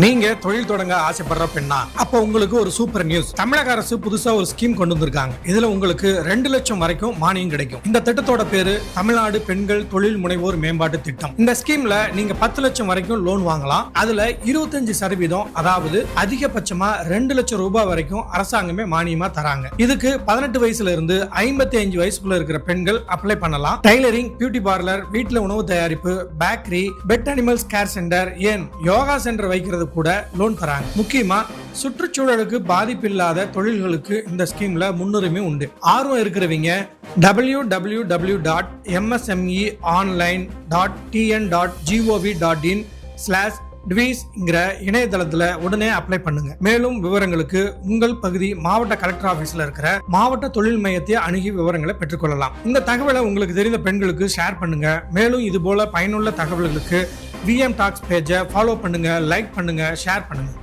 நீங்க தொழில் தொடங்க ஆசைப்படுற பெண்ணா? அப்ப உங்களுக்கு ஒரு சூப்பர் நியூஸ். தமிழக அரசு புதுசா ஒரு ஸ்கீம் கொண்டு வந்திருக்காங்க. இதுல உங்களுக்கு ரெண்டு லட்சம் வரைக்கும் மானியம் கிடைக்கும். இந்த திட்டத்தோட பேரு தமிழ்நாடு பெண்கள் தொழில் முனைவோர் மேம்பாட்டு திட்டம். இந்த ஸ்கீம்ல நீங்க பத்து லட்சம் வரைக்கும் லோன் வாங்கலாம். அதுல இருபத்தஞ்சு சதவீதம் அதாவது அதிகபட்சமா ரெண்டு லட்சம் ரூபாய் வரைக்கும் அரசாங்கமே மானியமா தராங்க. இதுக்கு பதினெட்டு வயசுல இருந்து ஐம்பத்தி அஞ்சு வயசுக்குள்ள இருக்கிற பெண்கள் அப்ளை பண்ணலாம். டைலரிங் பியூட்டி பார்லர் வீட்டுல உணவு தயாரிப்பு bakery pet animals care centre ஏன்? யோகா சென்டர் வைக்கிறது கூட லோன் தராங்க. முக்கியமா சுற்றுச்சூழலுக்கு பாதிப்பு இல்லாத தொழில்களுக்கு இந்த ஸ்கீம்ல முன்னுரிமை உண்டு. ஆர்வம் இருக்கிறவங்க W W W dot MSME online dot TN dot GOV dot in slash ட்வீஸ்ங்கிற இணையதளத்துல உடனே அப்ளை பண்ணுங்க. மேலும் விவரங்களுக்கு உங்கள் பகுதி மாவட்ட கலெக்டர் ஆபீஸ்ல இருக்கிற மாவட்ட தொழில் மையத்தை அணுகி விவரங்களை பெற்றுக்கொள்ளலாம். இந்த தகவலை உங்களுக்கு தெரிந்த பெண்களுக்கு ஷேர் பண்ணுங்க. மேலும் இது போல பயனுள்ள தகவல்களுக்கு விஎம் டாக்ஸ் பேஜை ஃபாலோ பண்ணுங்கள் லைக் பண்ணுங்கள் ஷேர் பண்ணுங்கள்